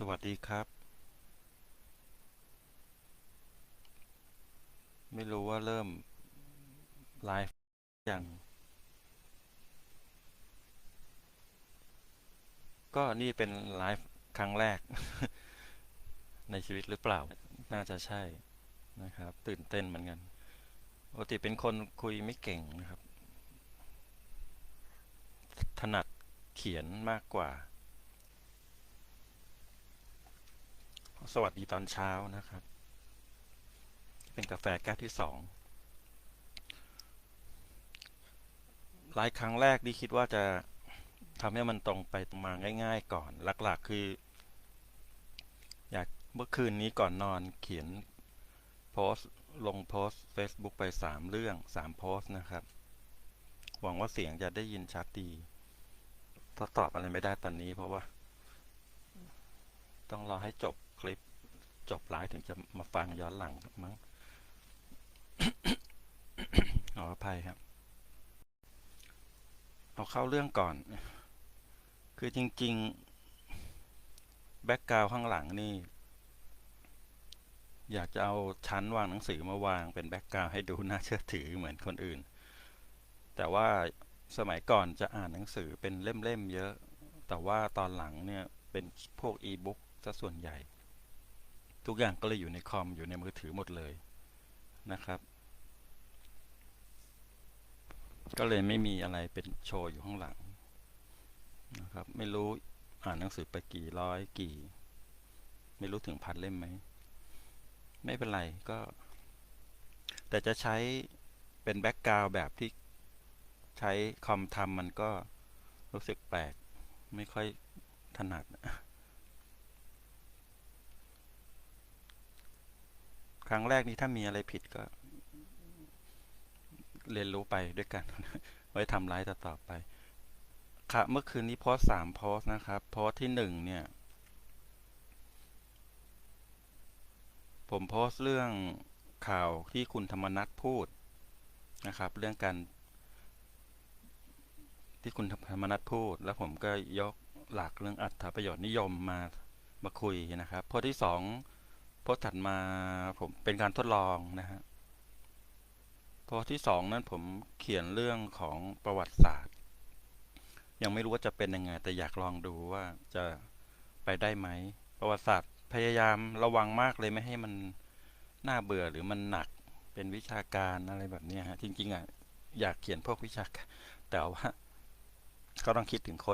สวัสดีครับ ไม่รู้ว่าเริ่ม ไลฟ์ยัง ก็นี่เป็นไลฟ์ครั้งแรก ในชีวิตหรือเปล่า น่าจะใช่นะครับ ตื่นเต้นเหมือนกันปกติเป็นคนคุยไม่เก่งนะครับ ถนัดเขียนมากกว่า สวัสดีตอนเช้านะครับ เป็นกาแฟแก้วที่สองไลฟ์ครั้งแรกนี่คิดว่าจะทำให้มันตรงไปตรงมาง่าย ๆ ก่อน หลัก ๆ คือ อยากเมื่อคืนนี้ก่อนนอนเขียนโพสต์ลงโพสต์ Facebook ไปสามเรื่องสามโพสต์นะครับ หวังว่าเสียงจะได้ยินชัดดีถ้าตอบอะไรไม่ได้ตอนนี้เพราะว่า ต้องรอให้จบ จบไลฟ์ถึงจะมาฟังย้อนหลังมั้งขออภัยครับ เอาเข้าเรื่องก่อน คือจริง ๆ แบ็กกราวข้างหลังนี่ อยากจะเอาชั้นวางหนังสือมาวางเป็นแบ็กกราวให้ดูน่าเชื่อถือเหมือนคนอื่น แต่ว่าสมัยก่อนจะอ่านหนังสือเป็นเล่มๆเยอะ แต่ว่าตอนหลังเนี่ยเป็นพวกอีบุ๊กซะส่วนใหญ่ ทุกอย่างก็เลยอยู่ในคอมอยู่ในมือถือหมดเลยนะครับ ก็เลยไม่มีอะไรเป็นโชว์อยู่ข้างหลังนะครับ ไม่รู้อ่านหนังสือไปกี่ร้อยกี่ ไม่รู้ถึงพันเล่มไหม ไม่เป็นไรก็ แต่จะใช้เป็นแบ็กกราวด์แบบที่ใช้คอมทำมันก็รู้สึกแปลก ไม่ค่อยถนัด ครั้งแรกนี้ถ้ามีอะไรผิดก็ เรียนรู้ไปด้วยกัน ไว้ทำไลฟ์ต่อไปค่ะเมื่อคืนนี้โพสสามโพสนะครับ โพสที่หนึ่งเนี่ย ผมโพสเรื่องข่าวที่คุณธรรมนัฐพูดนะครับ เรื่องการที่คุณธรรมนัฐพูด แล้วผมก็ยกหลักเรื่องอัตราประโยชน์นิยมมามาคุยนะครับโพสที่สอง โพสต์ถัดมาผมเป็นการทดลองนะฮะโพสต์ที่สองนั้นผมเขียนเรื่องของประวัติศาสตร์ ยังไม่รู้ว่าจะเป็นยังไง แต่อยากลองดูว่าจะไปได้ไหม ประวัติศาสตร์พยายามระวังมากเลยไม่ให้มันน่าเบื่อหรือมันหนักเป็นวิชาการอะไรแบบนี้ฮะจริงๆอะอยากเขียนพวกวิชาการแต่ว่าก็ต้องคิดถึงคน